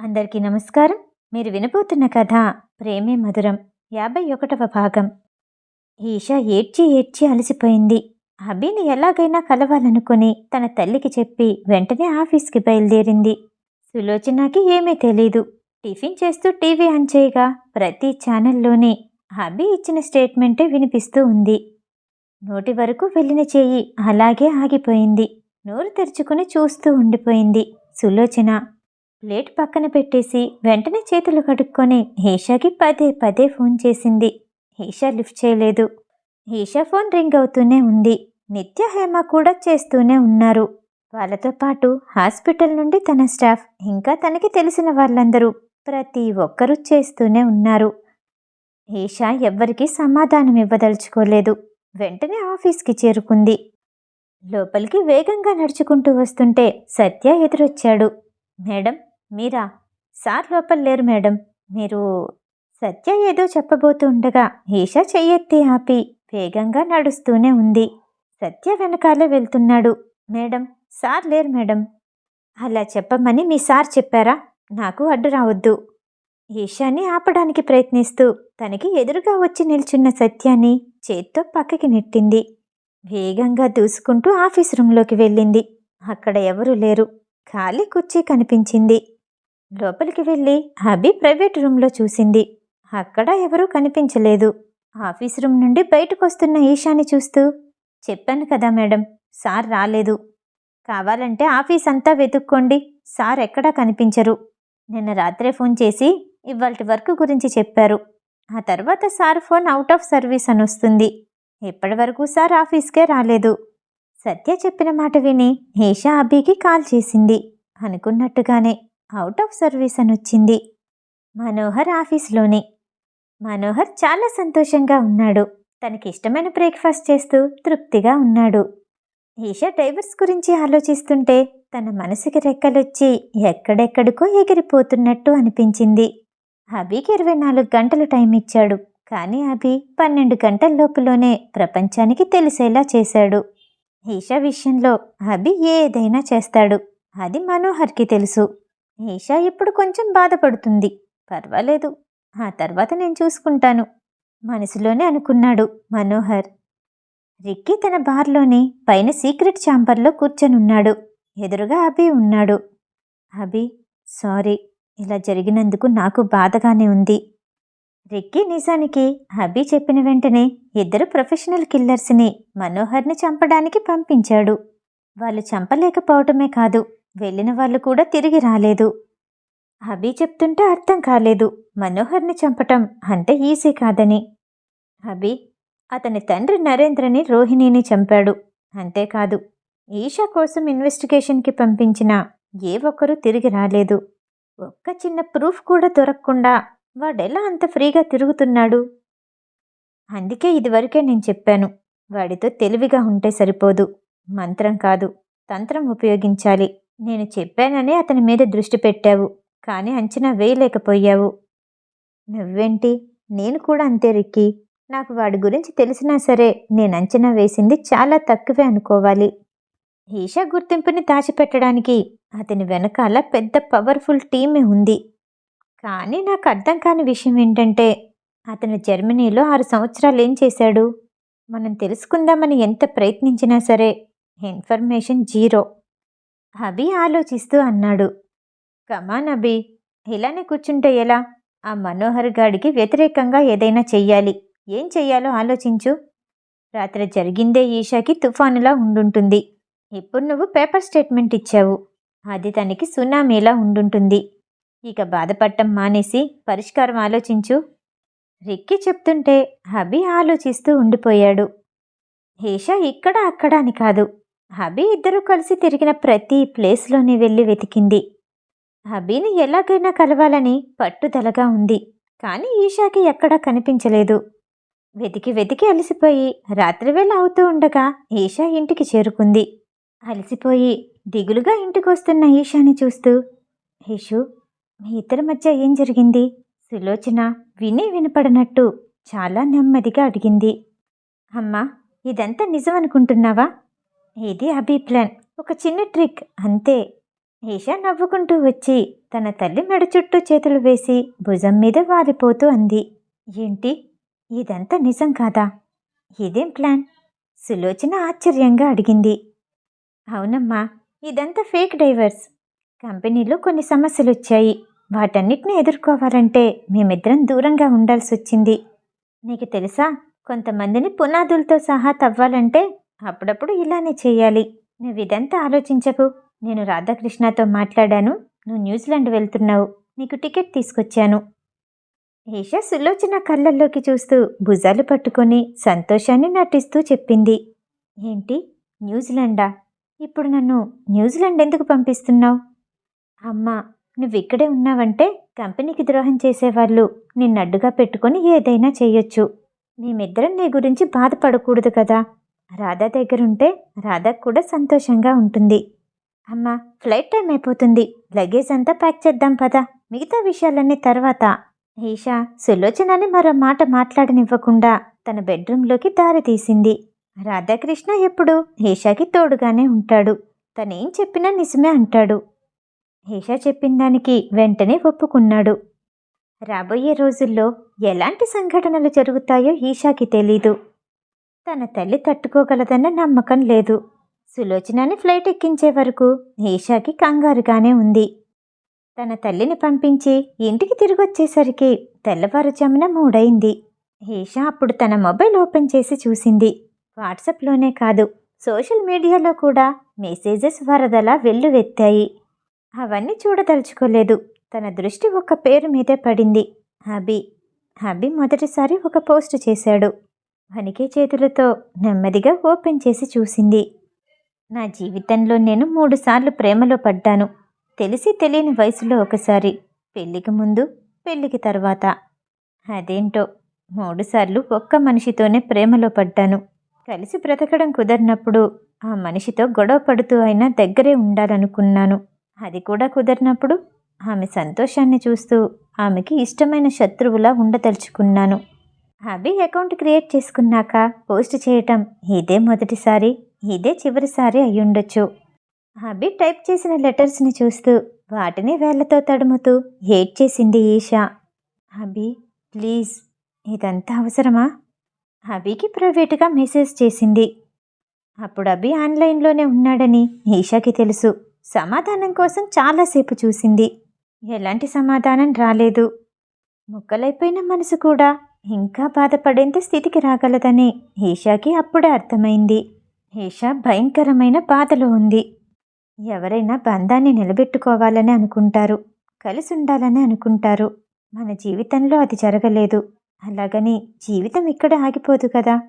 అందరికీ నమస్కారం. మీరు వినబోతున్న కథ ప్రేమే మధురం యాభై ఒకటవ భాగం. ఈషా ఏడ్చి ఏడ్చి అలసిపోయింది. అభిని ఎలాగైనా కలవాలనుకుని తన తల్లికి చెప్పి వెంటనే ఆఫీస్కి బయలుదేరింది. సులోచనకి ఏమీ తెలీదు. టిఫిన్ చేస్తూ టీవీ ఆన్ చేయగా ప్రతి ఛానల్లోనే అభి ఇచ్చిన స్టేట్మెంటే వినిపిస్తూ ఉంది. నోటి వరకు వెళ్ళిన చెయ్యి అలాగే ఆగిపోయింది. నోరు తెరుచుకుని చూస్తూ ఉండిపోయింది సులోచన. ప్లేట్ పక్కన పెట్టేసి వెంటనే చేతులు కడుక్కొని హేషాకి పదే పదే ఫోన్ చేసింది. హేషా లిఫ్ట్ చేయలేదు. హేషా ఫోన్ రింగ్ అవుతూనే ఉంది. నిత్య హేమ కూడా చేస్తూనే ఉన్నారు. వాళ్ళతో పాటు హాస్పిటల్ నుండి తన స్టాఫ్ ఇంకా తనకి తెలిసిన వాళ్ళందరూ ప్రతి ఒక్కరూ చేస్తూనే ఉన్నారు. హేషా ఎవ్వరికీ సమాధానం ఇవ్వదలుచుకోలేదు. వెంటనే ఆఫీస్కి చేరుకుంది. లోపలికి వేగంగా నడుచుకుంటూ వస్తుంటే సత్య ఎదురొచ్చాడు. మేడం మీరా? సార్ లోపల లేరు మేడం. మీరు సత్య ఏదో చెప్పబోతూ ఉండగా ఈషా చెయ్యెత్తి ఆపి వేగంగా నడుస్తూనే ఉంది. సత్య వెనకాలే వెళ్తున్నాడు. మేడం సార్ లేరు మేడం. అలా చెప్పమని మీ సార్ చెప్పారా? నాకు అడ్డు రావద్దు. ఈషాని ఆపడానికి ప్రయత్నిస్తూ తనకి ఎదురుగా వచ్చి నిల్చున్న సత్యాన్ని చేత్తో పక్కకి నెట్టింది. వేగంగా దూసుకుంటూ ఆఫీస్ రూంలోకి వెళ్ళింది. అక్కడ ఎవరూ లేరు. ఖాళీ కుర్చీ కనిపించింది. లోపలికి వెళ్ళి అభి ప్రైవేట్ రూమ్లో చూసింది. అక్కడ ఎవరూ కనిపించలేదు. ఆఫీస్ రూమ్ నుండి బయటకు వస్తున్న ఈషాని చూస్తూ చెప్పాను కదా మేడం సార్ రాలేదు. కావాలంటే ఆఫీస్ అంతా వెతుక్కోండి సార్ ఎక్కడా కనిపించరు. నిన్న రాత్రే ఫోన్ చేసి ఇవాళ వర్క్ గురించి చెప్పారు. ఆ తర్వాత sir phone out of service అని వస్తుంది. ఇప్పటి వరకు సార్ ఆఫీస్కే రాలేదు. సత్య చెప్పిన మాట విని హేషా అభికి కాల్ చేసింది. అనుకున్నట్టుగానే అవుట్ ఆఫ్ సర్వీస్ అని వచ్చింది. మనోహర్ ఆఫీస్లోనే. మనోహర్ చాలా సంతోషంగా ఉన్నాడు. తనకి ఇష్టమైన బ్రేక్ఫాస్ట్ చేస్తూ తృప్తిగా ఉన్నాడు. ఈషా డ్రైవర్స్ గురించి ఆలోచిస్తుంటే తన మనసుకి రెక్కలొచ్చి ఎక్కడెక్కడికో ఎగిరిపోతున్నట్టు అనిపించింది. అభికి ఇరవై నాలుగు గంటలు టైం ఇచ్చాడు. కానీ అభి పన్నెండు గంటల లోపులోనే ప్రపంచానికి తెలిసేలా చేశాడు. ఈషా విషయంలో అభి ఏదైనా చేస్తాడు. అది మనోహర్కి తెలుసు. ఈషా ఇప్పుడు కొంచెం బాధపడుతుంది. పర్వాలేదు. ఆ తర్వాత నేను చూసుకుంటాను. మనసులోనే అనుకున్నాడు మనోహర్. రిక్కీ తన బార్లోని పైన సీక్రెట్ ఛాంబర్లో కూర్చొనున్నాడు. ఎదురుగా అభి ఉన్నాడు. అభి సారీ ఇలా జరిగినందుకు నాకు బాధగానే ఉంది. రిక్కీ నిజానికి అభి చెప్పిన వెంటనే ఇద్దరు ప్రొఫెషనల్ కిల్లర్స్ని మనోహర్ని చంపడానికి పంపించాడు. వాళ్ళు చంపలేకపోవటమే కాదు. వెళ్ళిన వాళ్ళు కూడా తిరిగి రాలేదు. అభి చెప్తుంటే అర్థం కాలేదు. మనోహర్ని చంపటం అంత ఈజీ కాదని. అభి అతని తండ్రి నరేంద్రని రోహిణిని చంపాడు. అంతేకాదు ఈషా కోసం ఇన్వెస్టిగేషన్కి పంపించిన ఏ ఒక్కరూ తిరిగి రాలేదు. ఒక్క చిన్న ప్రూఫ్ కూడా దొరకకుండా వాడెలా అంత ఫ్రీగా తిరుగుతున్నాడు? అందుకే ఇదివరకే నేను చెప్పాను వాడితో తెలివిగా ఉంటే సరిపోదు. మంత్రం కాదు తంత్రం ఉపయోగించాలి. నేను చెప్పాననే అతని మీద దృష్టి పెట్టావు కానీ అంచనా వేయలేకపోయావు. నువ్వేంటి? నేను కూడా అంతే రిక్కి. నాకు వాడి గురించి తెలిసినా సరే నేను అంచనా వేసింది చాలా తక్కువే అనుకోవాలి. ఈషా గుర్తింపుని దాచిపెట్టడానికి అతని వెనకాల పెద్ద పవర్ఫుల్ టీమే ఉంది. కానీ నాకు అర్థం కాని విషయం ఏంటంటే అతను జర్మనీలో ఆరు సంవత్సరాలు ఏం చేశాడు? మనం తెలుసుకుందామని ఎంత ప్రయత్నించినా సరే ఇన్ఫర్మేషన్ జీరో. అభి ఆలోచిస్తూ అన్నాడు. కమాన్ అభి ఇలానే కూర్చుంటే ఎలా? ఆ మనోహర్ గాడికి వ్యతిరేకంగా ఏదైనా చెయ్యాలి. ఏం చెయ్యాలో ఆలోచించు. రాత్రి జరిగిందే ఈషాకి తుఫానులా ఉండుంటుంది. ఇప్పుడు నువ్వు పేపర్ స్టేట్మెంట్ ఇచ్చావు. అది తనకి సునామీలా ఉండుంటుంది. ఇక బాధపడటం మానేసి పరిష్కారం ఆలోచించు. రిక్కి చెప్తుంటే హబీ ఆలోచిస్తూ ఉండిపోయాడు. ఈషా ఇక్కడ అక్కడ అని కాదు. హబీ ఇద్దరూ కలిసి తిరిగిన ప్రతి ప్లేస్లోని వెళ్ళి వెతికింది. హబీని ఎలాగైనా కలవాలని పట్టుదలగా ఉంది కానీ ఈషాకి ఎక్కడా కనిపించలేదు. వెతికి వెతికి అలసిపోయి రాత్రివేళ అవుతూ ఉండగా ఈషా ఇంటికి చేరుకుంది. అలసిపోయి దిగులుగా ఇంటికి వస్తున్న ఈషాని చూస్తూ ఈషు మీ ఇద్దరి మధ్య ఏం జరిగింది? సులోచన విని వినపడనట్టు చాలా నెమ్మదిగా అడిగింది. అమ్మా ఇదంతా నిజం అనుకుంటున్నావా ఇది అభి ప్లాన్ ఒక చిన్న ట్రిక్. అంతే. ఈషా నవ్వుకుంటూ వచ్చి తన తల్లి మెడ చుట్టూ చేతులు వేసి భుజం మీద వాలిపోతూ అంది. ఏంటి? ఇదంతా నిజం కాదా? ఇదేం ప్లాన్? సులోచన ఆశ్చర్యంగా అడిగింది. అవునమ్మా ఇదంతా ఫేక్ డైవర్స్. కంపెనీలో కొన్ని సమస్యలు వచ్చాయి వాటన్నిటిని ఎదుర్కోవాలంటే మేమిద్దరం దూరంగా ఉండాల్సి వచ్చింది నీకు తెలుసా? కొంతమందిని పునాదులతో సహా తవ్వాలంటే అప్పుడప్పుడు ఇలానే చేయాలి. నువ్వు ఇదంతా ఆలోచించకు. నేను రాధాకృష్ణతో మాట్లాడాను. నువ్వు న్యూజిలాండ్ వెళ్తున్నావు. నీకు టికెట్ తీసుకొచ్చాను. ఈషా సులోచన కళ్ళల్లోకి చూస్తూ భుజాలు పట్టుకొని సంతోషాన్ని నటిస్తూ చెప్పింది. ఏంటి? న్యూజిలాండా? ఇప్పుడు నన్ను న్యూజిలాండ్ ఎందుకు పంపిస్తున్నావు? అమ్మా నువ్వు ఇక్కడే ఉన్నావంటే కంపెనీకి ద్రోహం చేసేవాళ్ళు నిన్నడ్డుగా పెట్టుకొని ఏదైనా చేయొచ్చు. మేమిద్దరం నీ గురించి బాధపడకూడదు కదా. రాధా దగ్గరుంటే రాధకు కూడా సంతోషంగా ఉంటుంది. అమ్మా ఫ్లైట్ టైం అయిపోతుంది. లగేజ్ అంతా ప్యాక్ చేద్దాం పదా. మిగతా విషయాలన్నీ తర్వాత. ఈషా సులోచనని మరో మాట మాట్లాడనివ్వకుండా తన బెడ్రూమ్లోకి దారి తీసింది. రాధాకృష్ణ ఎప్పుడు ఈషాకి తోడుగానే ఉంటాడు. తనేం చెప్పినా నిజమే అంటాడు. ఈషా చెప్పిన దానికి వెంటనే ఒప్పుకున్నాడు. రాబోయే రోజుల్లో ఎలాంటి సంఘటనలు జరుగుతాయో ఈషాకి తెలీదు. తన తల్లి తట్టుకోగలదన్న నమ్మకం లేదు. సులోచనని ఫ్లైట్ ఎక్కించే వరకు ఈషాకి కంగారుగానే ఉంది. తన తల్లిని పంపించి ఇంటికి తిరిగొచ్చేసరికి తెల్లవారుజామున మూడైంది ఈషా అప్పుడు తన మొబైల్ ఓపెన్ చేసి చూసింది. వాట్సాప్లోనే కాదు సోషల్ మీడియాలో కూడా మెసేజెస్ వరదలా వెల్లువెత్తాయి. అవన్నీ చూడదలుచుకోలేదు. తన దృష్టి ఒక పేరు మీదే పడింది. హబీ. హబీ మొదటిసారి ఒక పోస్ట్ చేశాడు. వణికే చేతులతో నెమ్మదిగా ఓపెన్ చేసి చూసింది. నా జీవితంలో నేను మూడుసార్లు ప్రేమలో పడ్డాను. తెలిసి తెలియని వయసులో ఒకసారి పెళ్ళికి ముందు పెళ్ళికి తర్వాత. అదేంటో మూడుసార్లు ఒక్క మనిషితోనే ప్రేమలో పడ్డాను. కలిసి బ్రతకడం కుదరినప్పుడు ఆ మనిషితో గొడవ పడుతూ అయినా దగ్గరే ఉండాలనుకున్నాను. అది కూడా కుదరినప్పుడు ఆమె సంతోషాన్ని చూస్తూ ఆమెకి ఇష్టమైన శత్రువులా ఉండదలుచుకున్నాను. అభి అకౌంట్ క్రియేట్ చేసుకున్నాక పోస్ట్ చేయటం ఇదే మొదటిసారి ఇదే చివరిసారి అయ్యుండొచ్చు. అభి టైప్ చేసిన లెటర్స్ని చూస్తూ వాటిని వేళ్ళతో తడుముతూ హేట్ చేసింది ఈషా. అభి ప్లీజ్ ఇదంతా అవసరమా? అభికి ప్రైవేటుగా మెసేజ్ చేసింది. అప్పుడు అభి ఆన్లైన్లోనే ఉన్నాడని ఈషాకి తెలుసు. సమాధానం కోసం చాలాసేపు చూసింది. ఎలాంటి సమాధానం రాలేదు. ముక్కలైపోయిన మనసు కూడా ఇంకా బాధపడేంత స్థితికి రాగలదని ఈషాకి అప్పుడే అర్థమైంది. ఈషా భయంకరమైన బాధలో ఉంది. ఎవరైనా బంధాన్ని నిలబెట్టుకోవాలని అనుకుంటారు. కలిసి ఉండాలని అనుకుంటారు. మన జీవితంలో అది జరగలేదు. అలాగని జీవితం ఇక్కడ ఆగిపోదు కదా.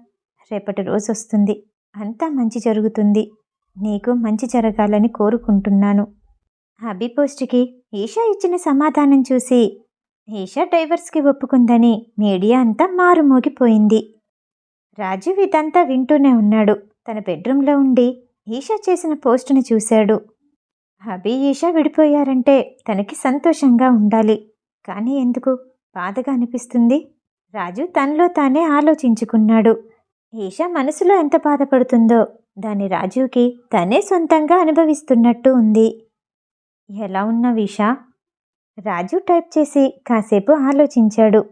రేపటి రోజు వస్తుంది. అంతా మంచి జరుగుతుంది. నీకు మంచి జరగాలని కోరుకుంటున్నాను. అభి పోస్ట్కి ఈషా ఇచ్చిన సమాధానం చూసి ఈషా డైవర్స్కి ఒప్పుకుందని మీడియా అంతా మారుమోగిపోయింది. రాజు ఇదంతా వింటూనే ఉన్నాడు. తన బెడ్రూమ్లో ఉండి ఈషా చేసిన పోస్టుని చూశాడు. అభి ఈషా విడిపోయారంటే తనకి సంతోషంగా ఉండాలి. కానీ ఎందుకు? బాధగా అనిపిస్తుంది. రాజు తనలో తానే ఆలోచించుకున్నాడు. ఈషా మనసులో ఎంత బాధపడుతుందో దాని రాజుకి తనే సొంతంగా అనుభవిస్తున్నట్టు ఉంది. ఎలా ఉన్నావు ఈషా? రాజు టైప్ చేసి కాసేపు ఆలోచించాడు.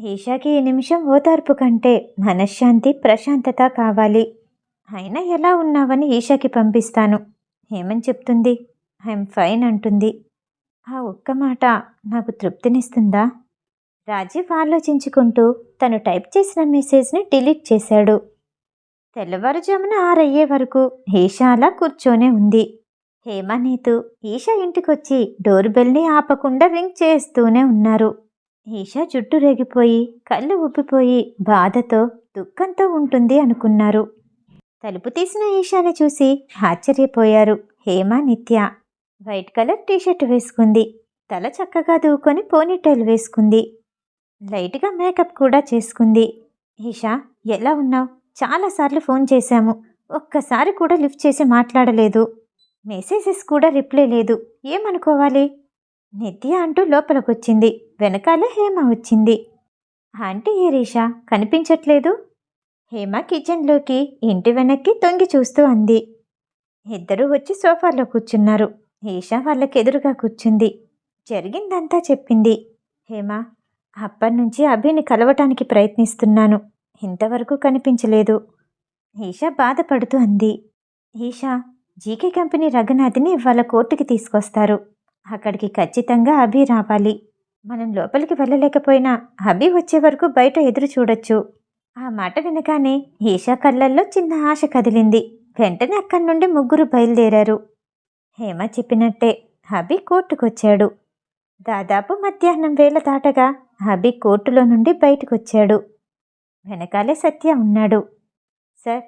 ఈషాకి ఈ నిమిషం ఓదార్పు కంటే మనశ్శాంతి ప్రశాంతత కావాలి. అయినా ఎలా ఉన్నావని ఈషాకి పంపిస్తాను. ఏమని చెప్తుంది? ఐఎమ్ ఫైన్ అంటుంది. ఆ ఒక్క మాట నాకు తృప్తినిస్తుందా? రాజీవ్ ఆలోచించుకుంటూ తను టైప్ చేసిన మెసేజ్ని డిలీట్ చేశాడు. తెల్లవారుజామున ఆరయ్యే వరకు ఈషా అలా కూర్చొనే ఉంది. హేమ నీతు ఈషా ఇంటికొచ్చి డోర్ బెల్ని ఆపకుండా రింగ్ చేస్తూనే ఉన్నారు. ఈషా జుట్టు రేగిపోయి కళ్ళు ఉబ్బిపోయి బాధతో దుఃఖంతో ఉంటుంది అనుకున్నారు. తలుపు తీసిన ఈషాని చూసి ఆశ్చర్యపోయారు. హేమ నిత్య. వైట్ కలర్ టీషర్ట్ వేసుకుంది. తల చక్కగా దూకొని పోనీటైల్ వేసుకుంది. లైట్గా మేకప్ కూడా చేసుకుంది. ఈషా ఎలా ఉన్నావు? చాలాసార్లు ఫోన్ చేశాము. ఒక్కసారి కూడా లిఫ్ట్ చేసి మాట్లాడలేదు. మెసేజెస్ కూడా రిప్లై లేదు. ఏమనుకోవాలి? నిత్య అంటూ లోపలికొచ్చింది. వెనకాల హేమ వచ్చింది. ఆంటీ ఏరీషా కనిపించట్లేదు? హేమ కిచెన్లోకి ఇంటి వెనక్కి తొంగి చూస్తూ అంది. ఇద్దరూ వచ్చి సోఫాలో కూర్చున్నారు. ఈషా వాళ్ళకెదురుగా కూర్చుంది. జరిగిందంతా చెప్పింది. హేమ అప్పటినుంచి అభిని కలవటానికి ప్రయత్నిస్తున్నాను. ఇంతవరకు కనిపించలేదు. ఈషా బాధపడుతూ అంది. ఈషా జీకే కంపెనీ రఘునాథ్ని వాళ్ళ కోర్టుకి తీసుకొస్తారు. అక్కడికి ఖచ్చితంగా అభి రావాలి. మనం లోపలికి వెళ్ళలేకపోయినా అభి వచ్చే వరకు బయట ఎదురు చూడొచ్చు. ఆ మాట వినగానే ఈషా కళ్ళల్లో చిన్న ఆశ కదిలింది. వెంటనే అక్కడి నుండి ముగ్గురు బయలుదేరారు. హేమ చెప్పినట్టే అభి కోర్టుకొచ్చాడు. దాదాపు మధ్యాహ్నం వేళ దాటగా అభి కోర్టులో నుండి బయటకొచ్చాడు. వెనకాలే సత్య ఉన్నాడు. సార్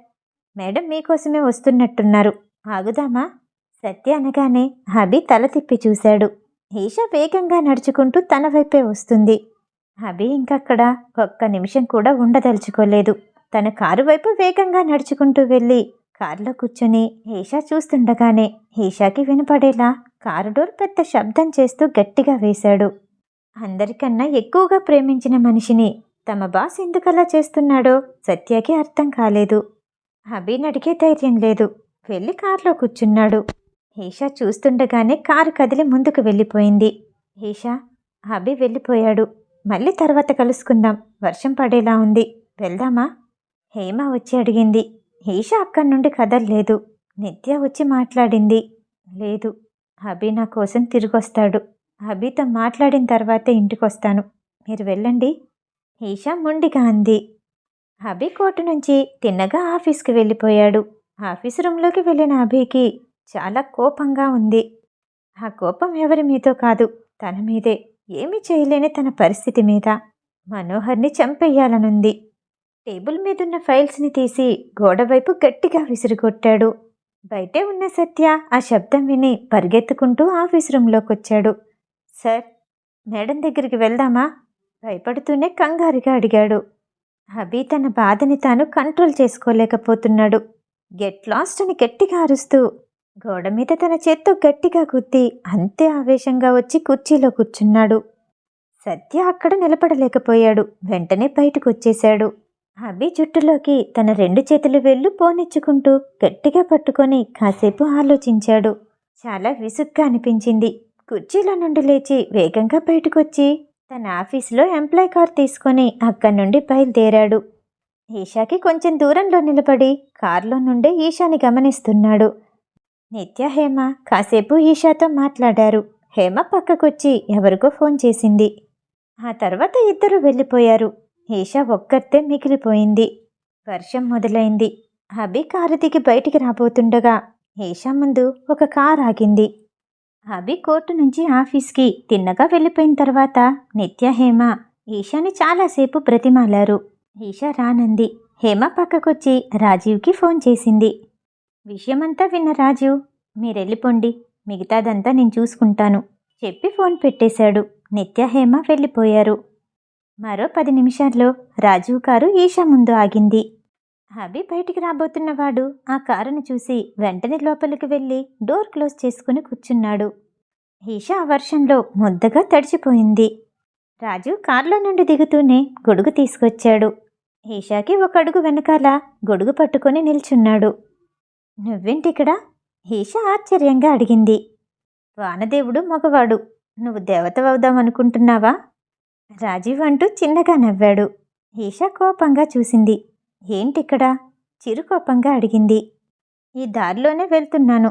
మేడం మీకోసమే వస్తున్నట్టున్నారు. ఆగుదామా? సత్య అనగానే అభి తల తిప్పి చూశాడు. ఈష వేగంగా నడుచుకుంటూ తన వైపే వస్తుంది. అభి ఇంకక్కడ ఒక్క నిమిషం కూడా ఉండదలుచుకోలేదు. తన కారు వైపు వేగంగా నడుచుకుంటూ వెళ్ళి కారులో కూర్చొని ఈషా చూస్తుండగానే ఈషాకి వినపడేలా కారు డోర్ పెద్ద శబ్దం చేస్తూ గట్టిగా వేశాడు. అందరికన్నా ఎక్కువగా ప్రేమించిన మనిషిని తమ బాస్ ఎందుకలా చేస్తున్నాడో సత్యకి అర్థం కాలేదు. అభిని అడిగే ధైర్యం లేదు. వెళ్ళి కారులో కూర్చున్నాడు. ఈషా చూస్తుండగానే కారు కదిలి ముందుకు వెళ్ళిపోయింది. ఈషా అభి వెళ్ళిపోయాడు. మళ్ళీ తర్వాత కలుసుకుందాం. వర్షం పడేలా ఉంది. వెళ్దామా? హేమ వచ్చి అడిగింది. ఈషా అక్కడి నుండి కదల్లేదు. నిత్య వచ్చి మాట్లాడింది. లేదు అభి నా కోసం తిరిగొస్తాడు. అభితో మాట్లాడిన తర్వాతే ఇంటికొస్తాను. మీరు వెళ్ళండి. ఈషా మొండిగా అంది. అభి కోర్టు నుంచి తిన్నగా ఆఫీస్కి వెళ్ళిపోయాడు. ఆఫీస్ రూమ్లోకి వెళ్ళిన అభికి చాలా కోపంగా ఉంది. ఆ కోపం ఎవరి మీదో కాదు తన మీదే. ఏమీ చేయలేని తన పరిస్థితి మీద మనోహర్ని చంపేయాలనుంది టేబుల్ మీదున్న ఫైల్స్ని తీసి గోడవైపు గట్టిగా విసిరికొట్టాడు. బయటే ఉన్న సత్య ఆ శబ్దం విని పరిగెత్తుకుంటూ ఆఫీస్ రూమ్లోకి వచ్చాడు సార్ మేడం దగ్గరికి వెళ్దామా? భయపడుతూనే కంగారుగా అడిగాడు. అభి తన బాధని తాను కంట్రోల్ చేసుకోలేకపోతున్నాడు. గెట్ లాస్ట్ అని గట్టిగా అరుస్తూ గోడ మీద తన చేత్తో గట్టిగా గుద్ది అంతే ఆవేశంగా వచ్చి కుర్చీలో కూర్చున్నాడు. సత్య అక్కడ నిలబడలేకపోయాడు. వెంటనే బయటకు వచ్చేశాడు అభి జుట్టులోకి తన రెండు చేతులు వెళ్ళు పోనిచ్చుకుంటూ గట్టిగా పట్టుకొని కాసేపు ఆలోచించాడు. చాలా విసుగ్గా అనిపించింది. కుర్చీలో నుండి లేచి వేగంగా బయటకొచ్చి తన ఆఫీసులో ఎంప్లాయ్ కార్ తీసుకొని అక్కడి నుండి బయలుదేరాడు. ఈషాకి కొంచెం దూరంలో నిలబడి కారులో నుండే ఈషాని గమనిస్తున్నాడు. నిత్య హేమ కాసేపు ఈషాతో మాట్లాడారు. హేమ పక్కకొచ్చి ఎవరికో ఫోన్ చేసింది. ఆ తర్వాత ఇద్దరు వెళ్ళిపోయారు. ఈషా ఒక్కతే మిగిలిపోయింది. వర్షం మొదలైంది. అభి కారు దిగి బయటికి రాబోతుండగా ఈషా ముందు ఒక కార్ ఆగింది. అభి కోర్టు నుంచి ఆఫీస్కి తిన్నగా వెళ్ళిపోయిన తర్వాత నిత్య హేమ ఈషాని చాలాసేపు బ్రతిమాలారు. ఈష రానంది. హేమ పక్కకొచ్చి రాజీవ్కి ఫోన్ చేసింది. విషయమంతా విన్న రాజీవ్ మీరెళ్ళిపోండి మిగతాదంతా నేను చూసుకుంటాను చెప్పి ఫోన్ పెట్టేశాడు. నిత్య హేమ వెళ్ళిపోయారు. మరో పది నిమిషాల్లో రాజీవ్ కారు ఈషా ముందు ఆగింది. అభి బయటికి రాబోతున్నవాడు ఆ కారును చూసి వెంటనే లోపలికి వెళ్ళి డోర్ క్లోజ్ చేసుకుని కూర్చున్నాడు. ఈషా ఆ వర్షంలో ముద్దగా తడిచిపోయింది. రాజు కారులో నుండి దిగుతూనే గొడుగు తీసుకొచ్చాడు. ఈషాకి ఒక అడుగు వెనకాల గొడుగు పట్టుకొని నిల్చున్నాడు. నువ్వేంటిక్కడ? ఈషా ఆశ్చర్యంగా అడిగింది. వానదేవుడు మగవాడు. నువ్వు దేవతవవుదామనుకుంటున్నావా? రాజీవ్ అంటూ చిన్నగా నవ్వాడు. ఈషా కోపంగా చూసింది. ఏంటిక్కడ? చిరుకోపంగా అడిగింది. ఈ దారిలోనే వెళ్తున్నాను.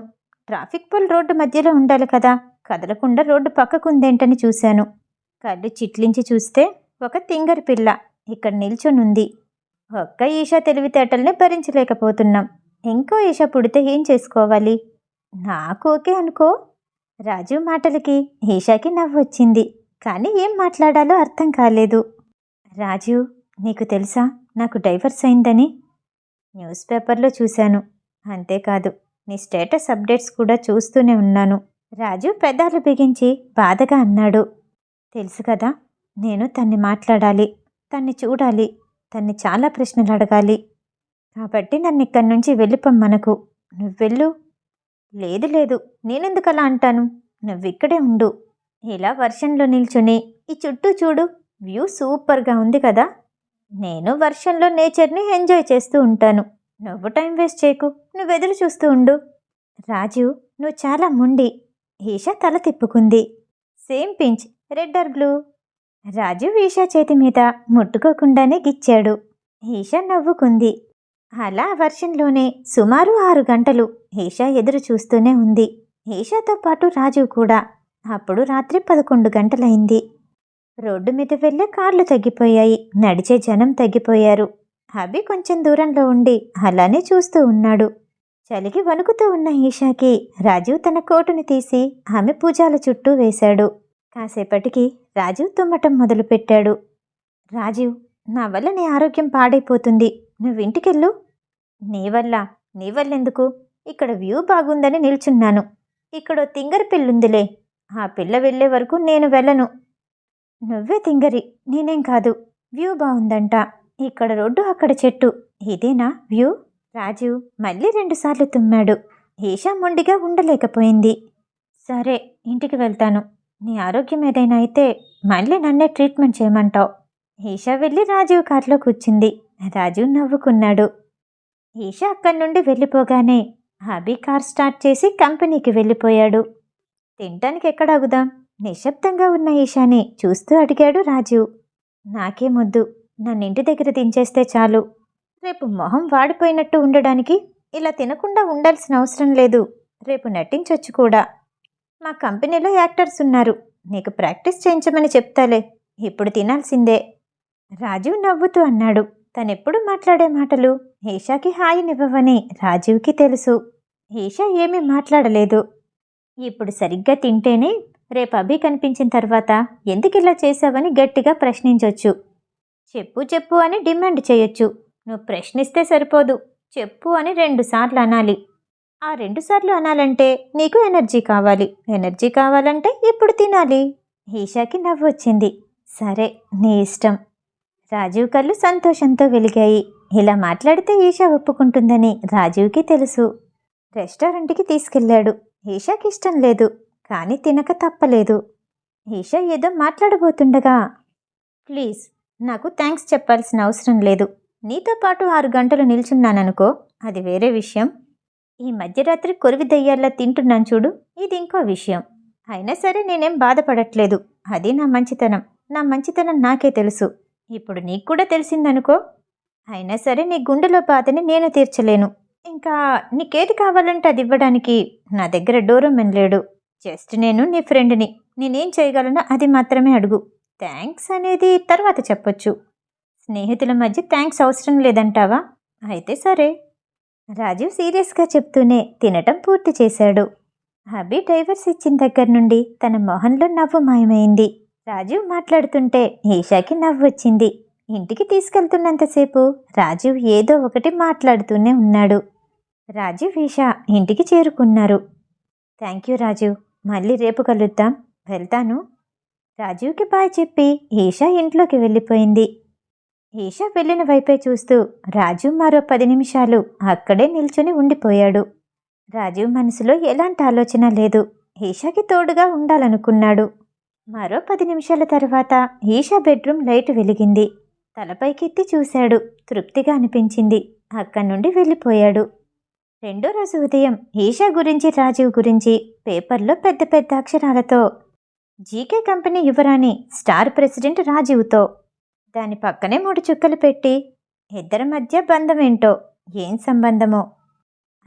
ట్రాఫిక్ పోల్ రోడ్డు మధ్యలో ఉండాలి కదా. కదలకుండా రోడ్డు పక్కకుందేంటని చూశాను. కళ్ళు చిట్లించి చూస్తే ఒక తింగరి పిల్ల ఇక్కడ నిల్చునుంది. ఒక్క ఈషా తెలివితేటల్ని భరించలేకపోతున్నాం. ఇంకో ఈషా పుడితే ఏం చేసుకోవాలి? నాకు ఓకే అనుకో. రాజు మాటలకి ఈషాకి నవ్వొచ్చింది. కానీ ఏం మాట్లాడాలో అర్థం కాలేదు. రాజు నీకు తెలుసా? నాకు డైవర్స్ అయిందని. న్యూస్ పేపర్లో చూశాను. అంతేకాదు నీ స్టేటస్ అప్డేట్స్ కూడా చూస్తూనే ఉన్నాను. రాజు పెదాలు బిగించి బాధగా అన్నాడు. తెలుసు కదా నేను తన్ని మాట్లాడాలి తన్ని చూడాలి తన్ని చాలా ప్రశ్నలు అడగాలి. కాబట్టి నన్ను ఇక్కడి నుంచి వెళ్ళిపోమ్మనకు. నువ్వు లేదు లేదు నేనెందుకు అలా అంటాను నువ్విక్కడే ఉండు. ఇలా వర్షంలో నిల్చుని ఈ చుట్టూ చూడు వ్యూ సూపర్గా ఉంది కదా. నేను వర్షంలో నేచర్ని ఎంజాయ్ చేస్తూ ఉంటాను. నువ్వు టైం వేస్ట్ చేయకు నువ్వు ఎదురు చూస్తూ ఉండు. రాజు నువ్వు చాలా మొండి. ఈషా తల తిప్పుకుంది. Same pinch red or blue? Raju Isha చేతి మీద ముట్టుకోకుండానే గిచ్చాడు. ఈషా నవ్వుకుంది. అలా వర్షంలోనే సుమారు ఆరు గంటలు ఈషా ఎదురు చూస్తూనే ఉంది. ఈషాతో పాటు రాజు కూడా. అప్పుడు రాత్రి పదకొండు గంటలైంది. రోడ్డు మీద వెళ్ళే కార్లు తగ్గిపోయాయి. నడిచే జనం తగ్గిపోయారు. అభి కొంచెం దూరంలో ఉండి అలానే చూస్తూ ఉన్నాడు. చలికి వణుకుతూ ఉన్న ఈషాకి రాజీవ్ తన కోటుని తీసి ఆమె పూజాల చుట్టూ వేశాడు. కాసేపటికి రాజీవ్ తుమ్మటం మొదలుపెట్టాడు. రాజీవ్ నా వల్ల నీ ఆరోగ్యం పాడైపోతుంది. నువ్వింటికెళ్ళు. నీ వల్ల నీ వల్లెందుకు? ఇక్కడ వ్యూ బాగుందని నిల్చున్నాను. ఇక్కడో తింగరి పిల్లుందిలే ఆ పిల్ల వెళ్ళే వరకు నేను వెళ్ళను. నువ్వే తింగరి నేనేం కాదు. వ్యూ బాగుందంట. ఇక్కడ రోడ్డు అక్కడ చెట్టు. ఇదేనా వ్యూ? రాజు మళ్ళీ రెండుసార్లు తుమ్మాడు. ఈషా మొండిగా ఉండలేకపోయింది. సరే ఇంటికి వెళ్తాను. నీ ఆరోగ్యం ఏదైనా అయితే మళ్ళీ నన్నే ట్రీట్మెంట్ చేయమంటావు. ఈషా వెళ్ళి రాజీవ్ కారులో కూర్చుంది. రాజీవ్ నవ్వుకున్నాడు. ఈషా అక్కడి నుండి వెళ్ళిపోగానే అభి కార్ స్టార్ట్ చేసి కంపెనీకి వెళ్ళిపోయాడు. తినటానికి ఎక్కడ అగుదాం నిశ్శబ్దంగా ఉన్న ఈషాని చూస్తూ అడిగాడు రాజీవ్. నాకేమొద్దు. నన్ను ఇంటి దగ్గర దించేస్తే చాలు. రేపు మొహం వాడిపోయినట్టు ఉండడానికి ఇలా తినకుండా ఉండాల్సిన అవసరం లేదు. రేపు నటించొచ్చు కూడా. మా కంపెనీలో యాక్టర్స్ ఉన్నారు. నీకు ప్రాక్టీస్ చేయించమని చెప్తాలే. ఇప్పుడు తినాల్సిందే. రాజీవ్ నవ్వుతూ అన్నాడు. తనెప్పుడు మాట్లాడే మాటలు? ఈషాకి హాయినివ్వవని రాజీవ్కి తెలుసు. ఈషా ఏమీ మాట్లాడలేదు. ఇప్పుడు సరిగ్గా తింటేనే రేపు అభి కనిపించిన తర్వాత ఎందుకు ఇలా చేశావని గట్టిగా ప్రశ్నించొచ్చు. చెప్పు చెప్పు అని డిమాండ్ చేయొచ్చు. నువ్వు ప్రశ్నిస్తే సరిపోదు. చెప్పు అని రెండుసార్లు అనాలి. ఆ రెండుసార్లు అనాలంటే నీకు ఎనర్జీ కావాలి. ఎనర్జీ కావాలంటే ఇప్పుడు తినాలి? ఈషాకి నవ్వు వచ్చింది. సరే నీ ఇష్టం. రాజీవ్ కళ్ళు సంతోషంతో వెలిగాయి. ఇలా మాట్లాడితే ఈషా ఒప్పుకుంటుందని రాజీవ్కి తెలుసు. రెస్టారెంట్కి తీసుకెళ్ళాడు. ఈషాకి ఇష్టం లేదు. కానీ తినక తప్పలేదు. ఈషా ఏదో మాట్లాడబోతుండగా ప్లీజ్ నాకు థ్యాంక్స్ చెప్పాల్సిన అవసరం లేదు. నీతో పాటు ఆరు గంటలు నిల్చున్నాననుకో అది వేరే విషయం. ఈ మధ్యరాత్రి కొరివి దయ్యాల్లా తింటున్నాను చూడు ఇది ఇంకో విషయం. అయినా సరే నేనేం బాధపడట్లేదు. అది నా మంచితనం. నా మంచితనం నాకే తెలుసు. ఇప్పుడు నీకు కూడా తెలిసిందనుకో. అయినా సరే నీ గుండెలో బాధని నేను తీర్చలేను. ఇంకా నీకేది కావాలంటే అది ఇవ్వడానికి నా దగ్గర డోరమెన్ లేడు. జస్ట్ నేను నీ ఫ్రెండ్ని. నేనేం చేయగలనో అది మాత్రమే అడుగు. థ్యాంక్స్ అనేది తర్వాత చెప్పొచ్చు. స్నేహితుల మధ్య థ్యాంక్స్ అవసరం లేదంటావా? అయితే సరే. రాజీవ్ సీరియస్గా చెప్తూనే తినటం పూర్తి చేశాడు. అభి డ్రైవర్స్ ఇచ్చిన దగ్గర నుండి తన మొహంలో నవ్వు మాయమైంది. రాజీవ్ మాట్లాడుతుంటే ఈషాకి నవ్వు వచ్చింది. ఇంటికి తీసుకెళ్తున్నంతసేపు రాజీవ్ ఏదో ఒకటి మాట్లాడుతూనే ఉన్నాడు. రాజీవ్ ఈషా ఇంటికి చేరుకున్నారు. Thank you Rajeev. మళ్ళీ రేపు కలుద్దాం. వెళ్తాను. రాజీవ్కి బాయ్ చెప్పి ఈషా ఇంట్లోకి వెళ్ళిపోయింది. ఈషా వెళ్ళిన వైపే చూస్తూ రాజు మరో పది నిమిషాలు అక్కడే నిల్చుని ఉండిపోయాడు. రాజీవ్ మనసులో ఎలాంటి ఆలోచన లేదు. ఈషాకి తోడుగా ఉండాలనుకున్నాడు. మరో పది నిమిషాల తర్వాత ఈషా బెడ్రూమ్ లైట్ వెలిగింది. తలపైకెత్తి చూశాడు. తృప్తిగా అనిపించింది. అక్కడి నుండి వెళ్ళిపోయాడు. రెండో రోజు ఉదయం ఈషా గురించి రాజీవ్ గురించి పేపర్లో పెద్ద పెద్ద అక్షరాలతో జీకే కంపెనీ యువరాణి స్టార్ ప్రెసిడెంట్ రాజీవ్తో దాని పక్కనే మూడు చుక్కలు పెట్టి ఇద్దరి మధ్య బంధం ఏంటో ఏం సంబంధమో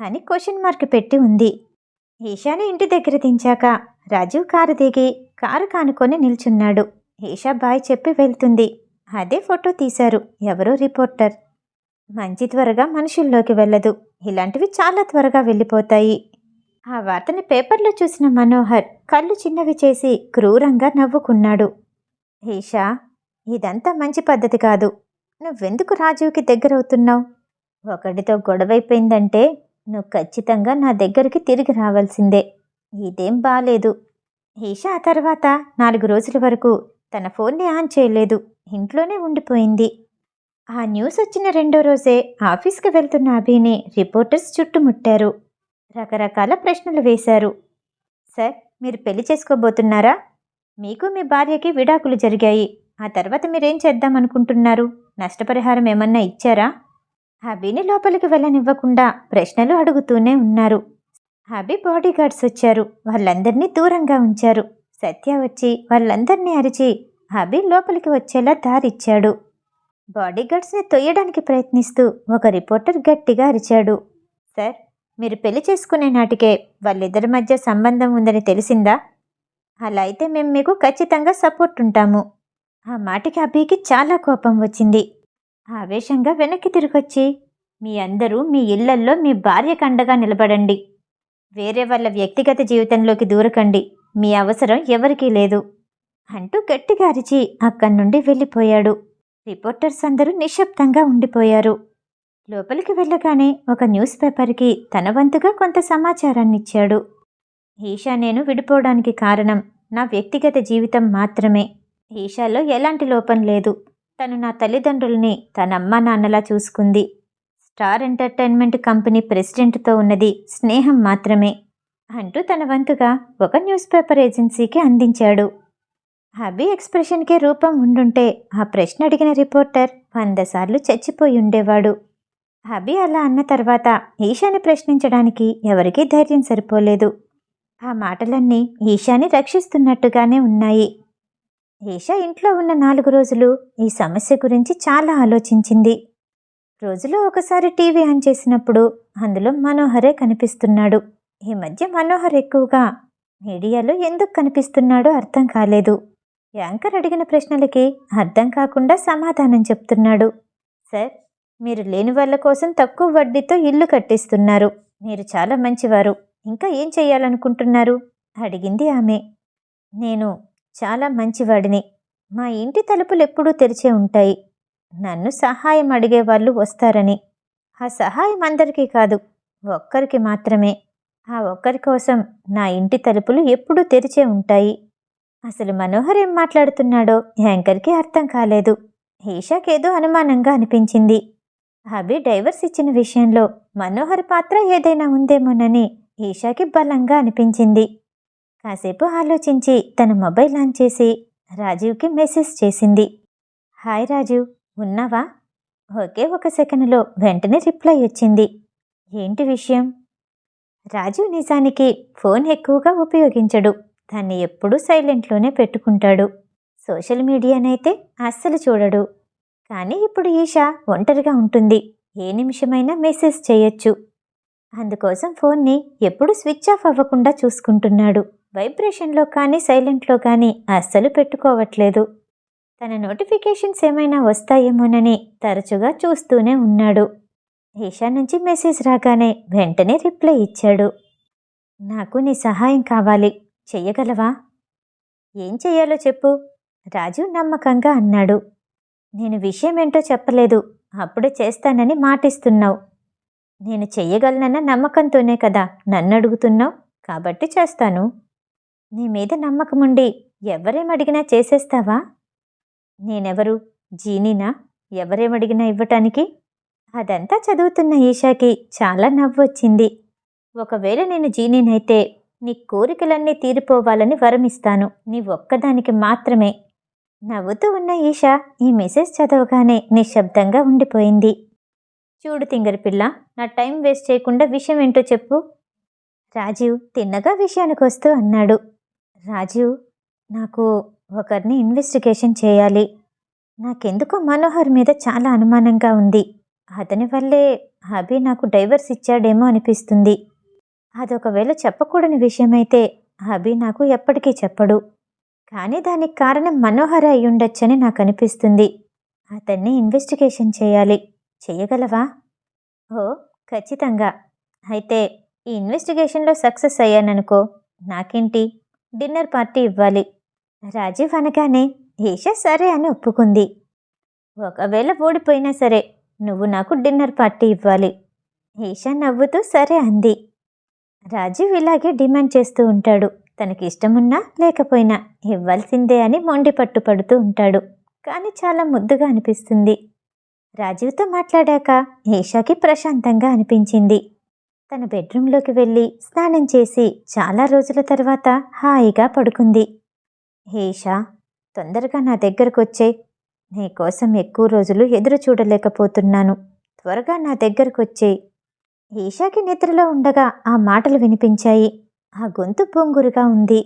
అని క్వశ్చన్ మార్క్ పెట్టి ఉంది. ఈషాని ఇంటి దగ్గర దించాక రాజీవ్ కారు దిగి కారు కానుకొని నిల్చున్నాడు. ఈషా బాయ్ చెప్పి వెళ్తుంది. అదే ఫోటో తీశారు. ఎవరో రిపోర్టర్. మంచి త్వరగా మనుషుల్లోకి వెళ్ళదు. ఇలాంటివి చాలా త్వరగా వెళ్ళిపోతాయి. ఆ వార్తని పేపర్లో చూసిన మనోహర్ కళ్ళు చిన్నవి చేసి క్రూరంగా నవ్వుకున్నాడు. ఈషా ఇదంతా మంచి పద్ధతి కాదు. నువ్వెందుకు రాజీవ్కి దగ్గరవుతున్నావు? ఒకటితో గొడవైపోయిందంటే నువ్వు ఖచ్చితంగా నా దగ్గరికి తిరిగి రావాల్సిందే. ఇదేం బాలేదు. ఈషా ఆ తర్వాత నాలుగు రోజుల వరకు తన ఫోన్ని ఆన్ చేయలేదు. ఇంట్లోనే ఉండిపోయింది. ఆ న్యూస్ వచ్చిన రెండో రోజే ఆఫీస్కి వెళ్తున్న అభిని రిపోర్టర్స్ చుట్టుముట్టారు. రకరకాల ప్రశ్నలు వేశారు. సార్ మీరు పెళ్ళి చేసుకోబోతున్నారా? మీకు మీ భార్యకి విడాకులు జరిగాయి. ఆ తర్వాత మీరేం చేద్దామనుకుంటున్నారు నష్టపరిహారం ఏమన్నా ఇచ్చారా? హబీని లోపలికి వెళ్ళనివ్వకుండా ప్రశ్నలు అడుగుతూనే ఉన్నారు. హబీ బాడీ గార్డ్స్ వచ్చారు. వాళ్ళందరినీ దూరంగా ఉంచారు. సత్య వచ్చి వాళ్ళందరినీ అరిచి హబీ లోపలికి వచ్చేలా దారిచ్చాడు. బాడీగార్డ్స్ని తొయ్యడానికి ప్రయత్నిస్తూ ఒక రిపోర్టర్ గట్టిగా అరిచాడు. సార్ మీరు పెళ్ళి చేసుకునే నాటికే వాళ్ళిద్దరి మధ్య సంబంధం ఉందని తెలిసిందా? అలా అయితే మేము మీకు ఖచ్చితంగా సపోర్ట్ ఉంటాము. ఆ మాటకి అభికి చాలా కోపం వచ్చింది. ఆవేశంగా వెనక్కి తిరిగొచ్చి మీ అందరూ మీ ఇళ్ళల్లో మీ భార్య కండగా నిలబడండి. వేరే వాళ్ళ వ్యక్తిగత జీవితంలోకి దూరకండి. మీ అవసరం ఎవరికీ లేదు. అంటూ గట్టిగా అరిచి అక్కడి నుండి వెళ్ళిపోయాడు. రిపోర్టర్స్ అందరూ నిశ్శబ్దంగా ఉండిపోయారు. లోపలికి వెళ్ళగానే ఒక న్యూస్ పేపర్కి తన వంతుగా కొంత సమాచారాన్ని ఇచ్చాడు. ఈషా నేను విడిపోవడానికి కారణం నా వ్యక్తిగత జీవితం మాత్రమే. ఈషాలో ఎలాంటి లోపం లేదు. తను నా తల్లిదండ్రుల్ని తన అమ్మా నాన్నలా చూసుకుంది. స్టార్ ఎంటర్టైన్మెంట్ కంపెనీ ప్రెసిడెంట్తో ఉన్నది స్నేహం మాత్రమే అంటూ తన వంతుగా ఒక న్యూస్ పేపర్ ఏజెన్సీకి అందించాడు. అభి ఎక్స్ప్రెషన్కే రూపం ఉండుంటే ఆ ప్రశ్న అడిగిన రిపోర్టర్ వంద సార్లు చచ్చిపోయి ఉండేవాడు. అభి అలా అన్న తర్వాత ఈషాని ప్రశ్నించడానికి ఎవరికీ ధైర్యం సరిపోలేదు. ఆ మాటలన్నీ ఈషాని రక్షిస్తున్నట్టుగానే ఉన్నాయి. ఏష ఇంట్లో ఉన్న నాలుగు రోజులు ఈ సమస్య గురించి చాలా ఆలోచించింది. రోజులో ఒకసారి టీవీ ఆన్ చేసినప్పుడు అందులో మనోహరే కనిపిస్తున్నాడు. ఈ మధ్య మనోహర్ ఎక్కువగా మీడియాలో ఎందుకు కనిపిస్తున్నాడో అర్థం కాలేదు. యాంకర్ అడిగిన ప్రశ్నలకి అర్థం కాకుండా సమాధానం చెప్తున్నాడు. సార్ మీరు లేని వాళ్ళ కోసం తక్కువ వడ్డీతో ఇల్లు కట్టిస్తున్నారు. మీరు చాలా మంచివారు. ఇంకా ఏం చేయాలనుకుంటున్నారు? అడిగింది ఆమె. నేను చాలా మంచివాడిని. మా ఇంటి తలుపులు ఎప్పుడూ తెరిచే ఉంటాయి. నన్ను సహాయం అడిగే వాళ్ళు వస్తారని. ఆ సహాయం అందరికీ కాదు ఒక్కరికి మాత్రమే. ఆ ఒక్కరి కోసం నా ఇంటి తలుపులు ఎప్పుడూ తెరిచే ఉంటాయి. అసలు మనోహర్ ఏం మాట్లాడుతున్నాడో యాంకర్కి అర్థం కాలేదు. ఈషాకేదో అనుమానంగా అనిపించింది. అభి డైవర్స్ ఇచ్చిన విషయంలో మనోహర్ పాత్ర ఏదైనా ఉందేమోనని ఈషాకి బలంగా అనిపించింది. కాసేపు ఆలోచించి తన మొబైల్ ఆన్ చేసి రాజీవ్కి మెసేజ్ చేసింది. హాయ్ రాజీవ్ ఉన్నావా? ఒకే ఒక సెకండ్లో వెంటనే రిప్లై వచ్చింది. ఏంటి విషయం? రాజీవ్ నిజానికి ఫోన్ ఎక్కువగా ఉపయోగించడు. దాన్ని ఎప్పుడూ సైలెంట్లోనే పెట్టుకుంటాడు. సోషల్ మీడియానైతే అస్సలు చూడడు. కానీ ఇప్పుడు ఈషా ఒంటరిగా ఉంటుంది. ఏ నిమిషమైనా మెసేజ్ చేయొచ్చు. అందుకోసం ఫోన్ని ఎప్పుడు స్విచ్ ఆఫ్ అవ్వకుండా చూసుకుంటున్నాడు. వైబ్రేషన్లో కానీ సైలెంట్లో కానీ అస్సలు పెట్టుకోవట్లేదు. తన నోటిఫికేషన్స్ ఏమైనా వస్తాయేమోనని తరచుగా చూస్తూనే ఉన్నాడు. ఈషా నుంచి మెసేజ్ రాగానే వెంటనే రిప్లై ఇచ్చాడు. నాకు నీ సహాయం కావాలి. చెయ్యగలవా? ఏం చెయ్యాలో చెప్పు రాజు నమ్మకంగా అన్నాడు. నేను విషయం ఏంటో చెప్పలేదు. అప్పుడే చేస్తానని మాటిస్తున్నావు. నేను చెయ్యగలనన్న నమ్మకంతోనే కదా నన్ను అడుగుతున్నావు. కాబట్టి చేస్తాను. నీ మీద నమ్మకముండి ఎవరేమడిగినా చేసేస్తావా? నేనెవరు? జీనీనా? ఎవరేమడిగినా ఇవ్వటానికి? అదంతా చదువుతున్న ఈషాకి చాలా నవ్వొచ్చింది. ఒకవేళ నేను జీనీనైతే నీ కోరికలన్నీ తీరిపోవాలని వరమిస్తాను. నీ ఒక్కదానికి మాత్రమే. నవ్వుతూ ఉన్న ఈషా ఈ మెసేజ్ చదవగానే నిశ్శబ్దంగా ఉండిపోయింది. చూడు తింగరి పిల్ల నా టైం వేస్ట్ చేయకుండా విషయం ఏంటో చెప్పు. రాజీవ్ తిన్నగా విషయానికి వస్తూ అన్నాడు. రాజీవ్ నాకు ఒకరిని ఇన్వెస్టిగేషన్ చేయాలి. నాకెందుకో మనోహర్ మీద చాలా అనుమానంగా ఉంది. అతని వల్లే అభి నాకు డైవర్స్ ఇచ్చాడేమో అనిపిస్తుంది. అదొకవేళ చెప్పకూడని విషయమైతే అభి నాకు ఎప్పటికీ చెప్పడు. కానీ దానికి కారణం మనోహర ఉండొచ్చని నాకు అనిపిస్తుంది. అతన్ని ఇన్వెస్టిగేషన్ చేయాలి. చేయగలవా? ఓ ఖచ్చితంగా. అయితే ఈ ఇన్వెస్టిగేషన్లో సక్సెస్ అయ్యాననుకో నాకేంటి? డిన్నర్ పార్టీ ఇవ్వాలి. రాజీవ్ అనగానే ఈషా సరే అని ఒప్పుకుంది. ఒకవేళ ఓడిపోయినా సరే నువ్వు నాకు డిన్నర్ పార్టీ ఇవ్వాలి. ఈషా నవ్వుతూ సరే అంది. రాజీవ్ ఇలాగే డిమాండ్ చేస్తూ ఉంటాడు. తనకి ఇష్టమున్నా లేకపోయినా ఇవ్వాల్సిందే అని మొండి పట్టుపడుతూ ఉంటాడు. కానీ చాలా ముద్దుగా అనిపిస్తుంది. రాజీవ్తో మాట్లాడాక ఈషాకి ప్రశాంతంగా అనిపించింది. తన బెడ్రూంలోకి వెళ్ళి స్నానం చేసి చాలా రోజుల తర్వాత హాయిగా పడుకుంది. హేషా తొందరగా నా దగ్గరకు వచ్చే. నీకోసం ఎక్కువ రోజులు ఎదురు చూడలేకపోతున్నాను. త్వరగా నా దగ్గరకు వచ్చేయి ఈషాకి నిద్రలో ఉండగా ఆ మాటలు వినిపించాయి. ఆ గొంతు పొంగురుగా ఉంది.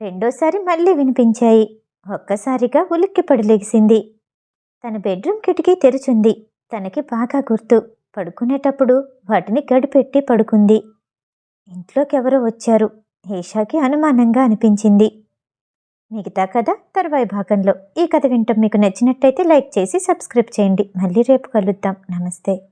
రెండోసారి మళ్ళీ వినిపించాయి. ఒక్కసారిగా ఉలిక్కిపడి లెగిసింది. తన బెడ్రూమ్ కిటికీ తెరుచుంది. తనకి బాగా గుర్తు. పడుకునేటప్పుడు వాటిని గడిపెట్టి పడుకుంది. ఇంట్లోకి ఎవరో వచ్చారు. ఈషాకి అనుమానంగా అనిపించింది. మిగతా కథ తర్వాయి భాగంలో. ఈ కథ వింటాం మీకు నచ్చినట్టయితే లైక్ చేసి సబ్స్క్రైబ్ చేయండి. మళ్ళీ రేపు కలుద్దాం. నమస్తే.